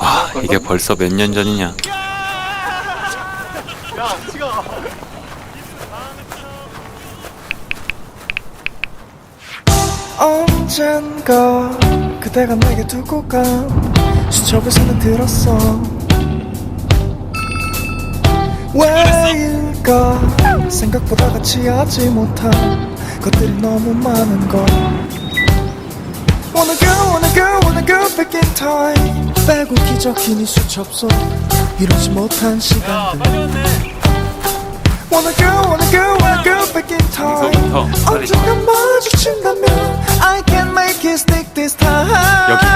와 이게 벌써 몇 년 전이냐? 언젠가 그대가 내게 두고 간 수첩에서는 들었어. 왜일까 생각보다 같이 하지 못한 것들이 너무 많은 걸 Wanna go, wanna go, wanna go back in time 빼고 기적인 이 수첩 속 이루지 못한 시간들 Wanna go, wanna go, wanna go back in time 언젠가 마주친다면 I can make it stick this time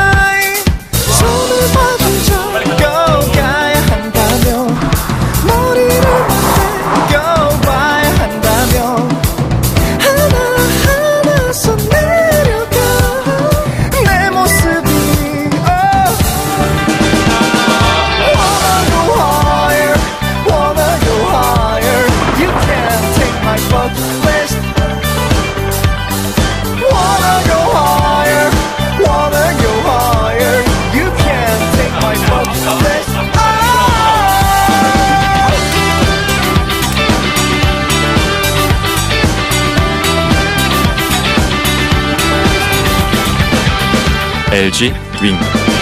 LG 윙